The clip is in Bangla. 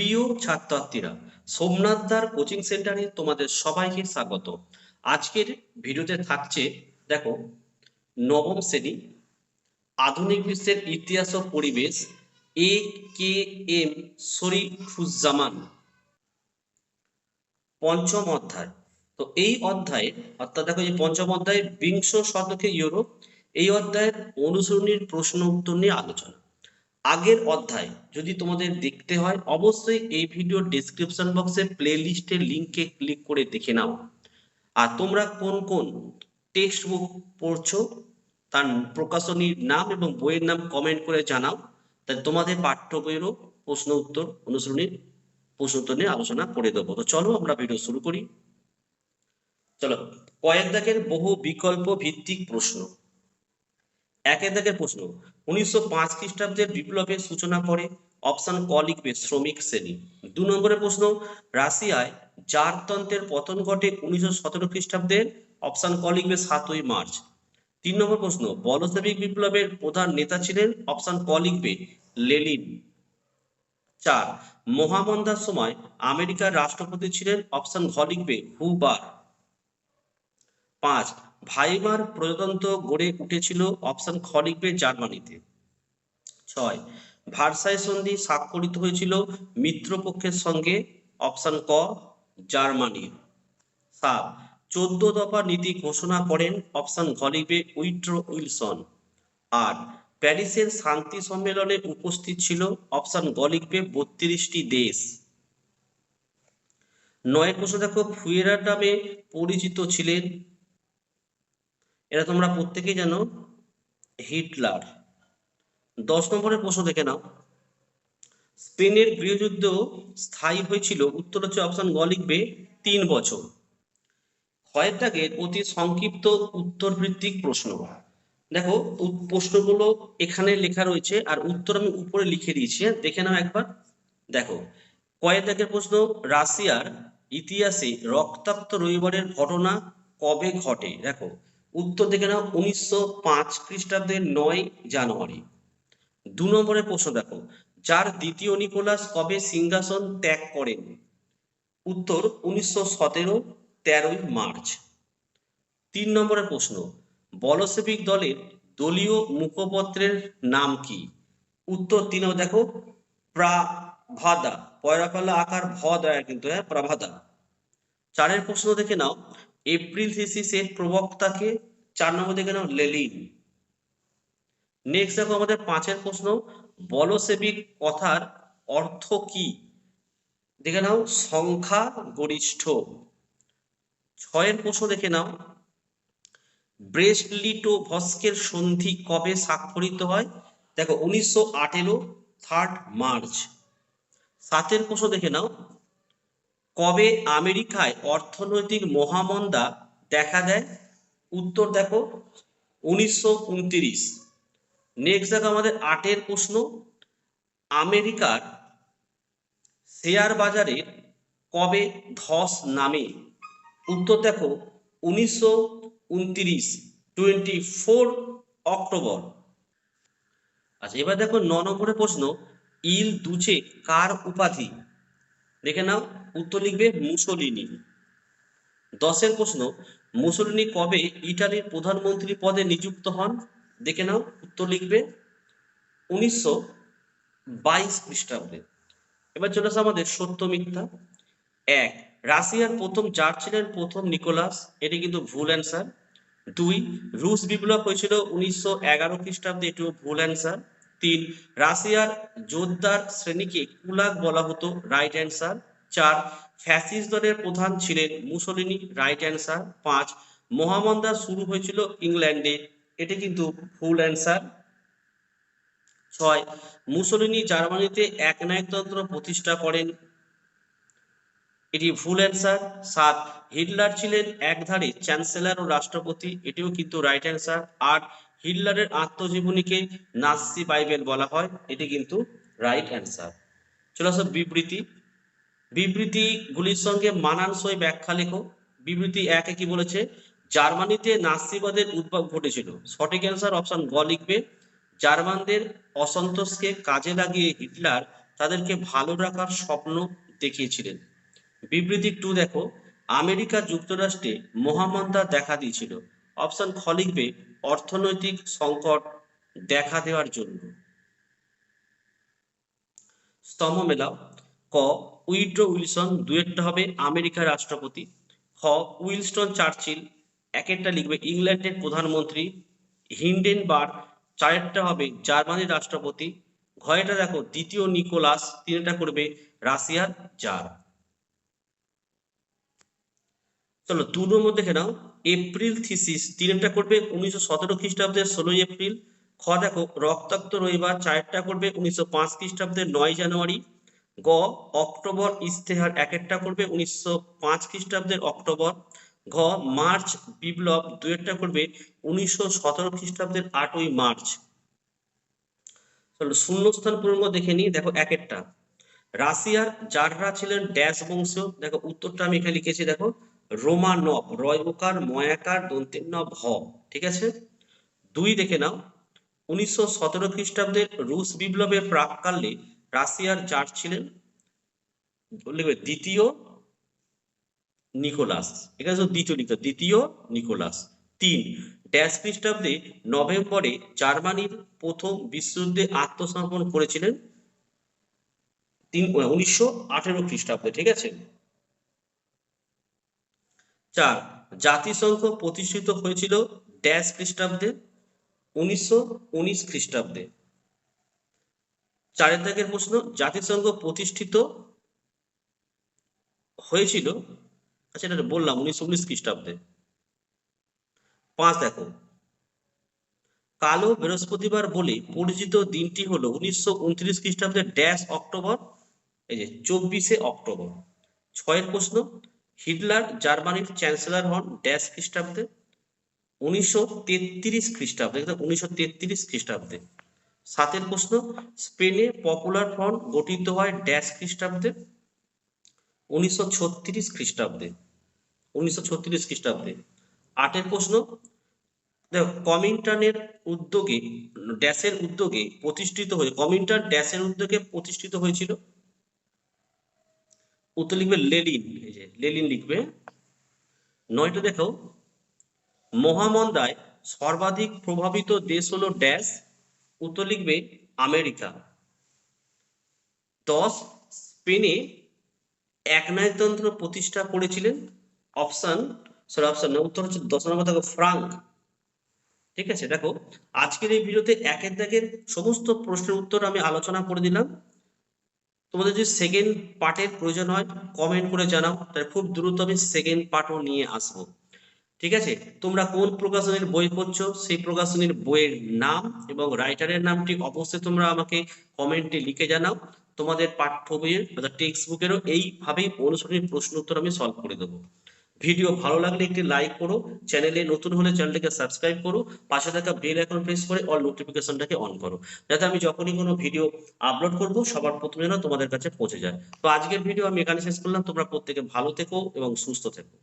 প্রিয় ছাত্রছাত্রীরা, সোমনাথ দার কোচিং সেন্টারে তোমাদের সবাইকে স্বাগত। আজকের ভিডিওতে থাকছে, দেখো, নবম শ্রেণি, আধুনিক বিশ্বের ইতিহাস ও পরিবেশ, এ কে এম শরীফুজ্জামান। পঞ্চম অধ্যায়। তো এই অধ্যায়ে, অর্থাৎ দেখো যে পঞ্চম অধ্যায়ে বিংশ শতকে ইউরোপ, এই অধ্যায়ের অনুসরণীর প্রশ্ন উত্তর নিয়ে আলোচনা। আগের অধ্যায় যদি তোমাদের দেখতে হয়, অবশ্যই এই ভিডিও ডেসক্রিপশন বক্সে প্লে লিস্টের লিঙ্কে ক্লিক করে দেখে নাও। আর তোমরা কোন কোন টেক্সট বুক পড়ছো, তার প্রকাশনীর নাম এবং বইয়ের নাম কমেন্ট করে জানাও, তাহলে তোমাদের পাঠ্য বইয়েরও প্রশ্ন উত্তর অনুসরণীর প্রশ্ন উত্তর নিয়ে আলোচনা করে দেবো। তো চলো আমরা ভিডিও শুরু করি। চলো, কয়েক দাগের বহু বিকল্প ভিত্তিক প্রশ্ন। এক দাগের প্রশ্ন। উনিশশো পাঁচ খ্রিস্টাব্দের বিপ্লবের সূচনা করে অপশন ক লিখবে শ্রমিক শ্রেণি। দু নম্বরের প্রশ্ন, রাশিয়ায় জারতন্ত্রের পতন ঘটে উনিশশো সতেরো খ্রিস্টাব্দের অপশন ক লিখবে সাতই মার্চ। তিন নম্বর প্রশ্ন বলসেবিক বিপ্লবের প্রধান নেতা ছিলেন অপশন ক লিখবে লেলিন চার, মহামন্দার সময় আমেরিকার রাষ্ট্রপতি ছিলেন অপশন ঘ লিখবে হুবার। পাঁচ ভাইমার প্রজাতন্ত্র গড়ে উঠেছিল অপশন খ লিখবে জার্মানিতে। ছয়, ভারসাই সন্ধি স্বাক্ষরিত হয়েছিল মিত্রপক্ষের সঙ্গে, অপশন ক জার্মানি সাত, চোদ্দ দফা নীতি ঘোষণা করেন, অপশন ঘ লিখবে উইট্রো উইলসন। আট, প্যারিসের শান্তি সম্মেলনে উপস্থিত ছিল, অপশন গ লিখবে বত্রিশটি দেশ। নয় প্রশ্ন দেখো ফুয়েরা নামে পরিচিত ছিলেন এটা তোমরা প্রত্যেকেই জানো, হিটলার। দশ নম্বরের প্রশ্ন দেখে নাও। স্পেনের গৃহযুদ্ধ স্থায়ী হয়েছিল উত্তর হচ্ছে অপশন গ লিখবে, তিন বছর। দাগের অতি সংক্ষিপ্ত উত্তর ভিত্তিক প্রশ্ন। দেখো প্রশ্নগুলো এখানে লেখা রয়েছে, আর উত্তর আমি উপরে লিখে দিয়েছি হ্যাঁ? দেখে নাও একবার। দেখো কয়েক দাগের প্রশ্ন, রাশিয়ার ইতিহাসে রক্তাক্ত রবিবারের ঘটনা কবে ঘটে? দেখো উত্তর দেখে নাও, উনিশশো পাঁচ খ্রিস্টাব্দের নয় জানুয়ারি। দু নম্বরের প্রশ্ন দেখো, যার দ্বিতীয় নিকোলাস কবে সিংহাসন ত্যাগ করেন? উত্তর উনিশশো সতেরো, তেরোই মার্চ। তিন নম্বরের প্রশ্ন, বলসেবিক দলের দলীয় মুখপত্রের নাম কি? উত্তর তিন দেখো, প্রাভাদা, পয়রাপাল্লা আকার ভ দেয় কিন্তু হ্যাঁ প্রাভাদা। চারের প্রশ্ন দেখে নাও এপ্রিল থিসিসের প্রবক্তাকে চার নম্বর দেখে নাও, লেলিন। নেক্সট দেখো আমাদের পাঁচের প্রশ্ন বলসেবিক কথার অর্থ কি? দেখে নাও, সংখ্যা গরিষ্ঠ। ছয়ের প্রশ্ন দেখে নাও ব্রেসলিটো ভস্কের সন্ধি কবে স্বাক্ষরিত হয়? দেখো, উনিশশো আঠেরো থার্ড মার্চ সাতের প্রশ্ন দেখে নাও কবে আমেরিকায় অর্থনৈতিক মহামন্দা দেখা দেয়? উত্তর দেখো, উনিশশো উনত্রিশ। নেক্সট দেখো আমাদের আটের প্রশ্ন। আমেরিকার শেয়ার বাজারের কবে ধস নামে? উত্তর দেখো, উনিশশো উনত্রিশ টোয়েন্টি ফোর অক্টোবর। আচ্ছা এবার দেখো ন নম্বরের প্রশ্ন। ইল দুচে কার উপাধি? দেখে নাও। উত্তর লিখবে মুসোলিনি। দশের প্রশ্ন, মুসোলিনি কবে ইটালির প্রধানমন্ত্রী পদে নিযুক্ত হন? দেখে নাও, উত্তর লিখবে উনিশশো বাইশ খ্রিস্টাব্দে। এবার চলে আসে আমাদের সত্য মিথ্যা। এক, রাশিয়ার প্রথম জার ছিলেন প্রথম নিকোলাস। এটি কিন্তু ভুল অ্যান্সার। দুই, রুশ বিপ্লব হয়েছিল উনিশশো এগারো খ্রিস্টাব্দে, এটিও ভুল অ্যান্সার। তিন, রাশিয়ার যোদ্ধার শ্রেণীকে কুলাক বলা হতো, রাইট অ্যান্সার। চার ফ্যাসিস্ট দলের প্রধান ছিলেন মুসোলিনি রাইট অ্যান্সার পাঁচ, মহামন্দা শুরু হয়েছিল ইংল্যান্ডে, এটি কিন্তু ভুল অ্যান্সার ছয়, মুসোলিনি জার্মানিতে একনায়কতন্ত্র প্রতিষ্ঠা করেন, এটি ভুল অ্যান্সার সাত, হিটলার ছিলেন একধারে চ্যান্সেলর ও রাষ্ট্রপতি, এটিও কিন্তু রাইট অ্যান্সার আট, হিটলারের আত্মজীবনীকে নাসি বাইবেল বলা হয়, এটি কিন্তু রাইট অ্যান্সার চলে আসো বিবৃতি। বিবৃতিগুলির সঙ্গে মানানসই ব্যাখ্যা লেখো। বিবৃতি একে কি বলেছে, জার্মানিতে নাসিবাদের উদ্ভব ঘটেছিল। সঠিক অ্যান্সার অপশন গ লিখবে, জার্মানদের অসন্তোষকে কাজে লাগিয়ে হিটলার তাদেরকে ভালো রাখার স্বপ্ন দেখিয়েছিলেন। বিবৃতি টু দেখো, আমেরিকা যুক্তরাষ্ট্রে মহামন্দা দেখা দিয়েছিল। অপশন খ লিখবে, অর্থনৈতিক সংকট দেখা দেওয়ার জন্য। স্তম্ভ মেলাও ক উইড্রো উইলসন দুয়েরটা হবে আমেরিকার রাষ্ট্রপতি। খ, উইলস্টন চার্চিল, একেরটা লিখবে ইংল্যান্ডের প্রধানমন্ত্রী। হিন্ডেন হিন্ডেনবার্গ, চারেরটা হবে জার্মানির রাষ্ট্রপতি। ঘয়টা দেখো, দ্বিতীয় নিকোলাস তিনটা করবে রাশিয়ার জার। চলো দু নম্বর দেখে নাও। এপ্রিল থিসিস তিনটা করবে উনিশশো সতেরো খ্রিস্টাব্দের ষোলোই এপ্রিল। খ দেখো, রক্তাক্ত রবিবার চারটা করবে উনিশশো পাঁচ খ্রিস্টাব্দের নয় জানুয়ারি। গ, অক্টোবর ইস্তেহার এক একটা করবে উনিশশো পাঁচ খ্রিস্টাব্দের অক্টোবর। ঘ, মার্চ বিপ্লব দুয়েরটা করবে উনিশশো সতেরো খ্রিস্টাব্দের আটই মার্চ। শূন্যস্থান পূর্ণ দেখে নিই, দেখো এক একটা রাশিয়ার যাররা ছিলেন ড্যাশ বংশ, দেখো উত্তরটা আমি এখানে লিখেছি, দেখো। রোমানভ রয়বকার, ময়াকার দন্তেন্ন ভ ঠিক আছে? দুই দেখে নাও। উনিশশো সতেরো খ্রিস্টাব্দের রুশ বিপ্লবের প্রাককালে রাশিয়ার জার ছিলেন দ্বিতীয় নিকোলাস। এখানে শুধু দ্বিতীয় হবে, দ্বিতীয় নিকোলাস। তিন ড্যাশ খ্রিস্টাব্দে নভেম্বরে জার্মানির প্রথম বিশ্বযুদ্ধে আত্মসমর্পণ করেছিলেন তিন উনিশশো আঠেরো খ্রিস্টাব্দে। ঠিক আছে? চার জাতিসংঘ প্রতিষ্ঠিত হয়েছিল ড্যাশ খ্রিস্টাব্দে উনিশশো উনিশ খ্রিস্টাব্দে। চারের দাগের প্রশ্ন, জাতিসংঘ প্রতিষ্ঠিত হয়েছিল? আচ্ছা এটা বললাম উনিশশো উনিশ খ্রিস্টাব্দে। পাঁচ, দেখো। কালো বৃহস্পতিবার বলে পরিচিত দিনটি হলো উনিশশো উনত্রিশ খ্রিস্টাব্দের ড্যাশ অক্টোবর, এই যে চব্বিশে অক্টোবর। ছয়ের প্রশ্ন, হিটলার জার্মানির চ্যান্সেলর হন ড্যাশ খ্রিস্টাব্দে? উনিশশো তেত্রিশ খ্রিস্টাব্দে উনিশশো তেত্রিশ খ্রিস্টাব্দে। সাতের প্রশ্ন, স্পেনে পপুলার ফ্রন্ট গঠিত হয় ড্যাশ খ্রিস্টাব্দে, উনিশশো ছত্রিশ খ্রিস্টাব্দে, উনিশশো ছত্রিশ খ্রিস্টাব্দে। আটের প্রশ্ন, দেখো কমিন্টার্নের উদ্যোগে, ড্যাশের উদ্যোগে প্রতিষ্ঠিত হয়ে কমিন্টার্ন ড্যাশের উদ্যোগে প্রতিষ্ঠিত হয়েছিল? উত্তর লিখবে লেলিন লেলিন লিখবে। নয়টা দেখো মহামন্দায় সর্বাধিক প্রভাবিত দেশ হলো ড্যাশ। উত্তর লিখবে আমেরিকা। দশ, স্পেনে একনায়তন্ত্র প্রতিষ্ঠা করেছিলেন। অপশন সরি অপশন উত্তর হচ্ছে দশ নম্বর, দেখো, ফ্রাঙ্ক। ঠিক আছে, দেখো, আজকের এই ভিডিওতে একের দাগের সমস্ত প্রশ্নের উত্তর আমি আলোচনা করে দিলাম। তোমাদের যদি সেকেন্ড পার্টের প্রয়োজন হয় কমেন্ট করে জানাও, তাহলে খুব দ্রুত আমি সেকেন্ড পার্টও নিয়ে আসব। ঠিক আছে? তোমরা কোন প্রকাশনীর বই পড়ছো? সেই প্রকাশনীর বইয়ের নাম এবং রাইটারের নামটি অবশ্যই তোমরা আমাকে কমেন্টে লিখে জানাও। তোমাদের পাঠ্য বইয়ের অর্থাৎ টেক্সট বুকেরও এইভাবেই অনুসরণের প্রশ্ন উত্তর আমি সলভ করে দেবো। ভিডিও ভালো লাগলে একটি লাইক করো চ্যানেলে নতুন হলে চ্যানেলটাকে সাবস্ক্রাইব করো, পাশে থাকা বেল আইকন প্রেস করে অল নোটিফিকেশনটাকে অন করো, যাতে আমি যখনই কোনো ভিডিও আপলোড করব, সবার প্রথমে যেন তোমাদের কাছে পৌঁছে যায়। তো আজকের ভিডিও আমি এখানে শেষ করলাম। তোমরা প্রত্যেকে ভালো থেকো এবং সুস্থ থেকো।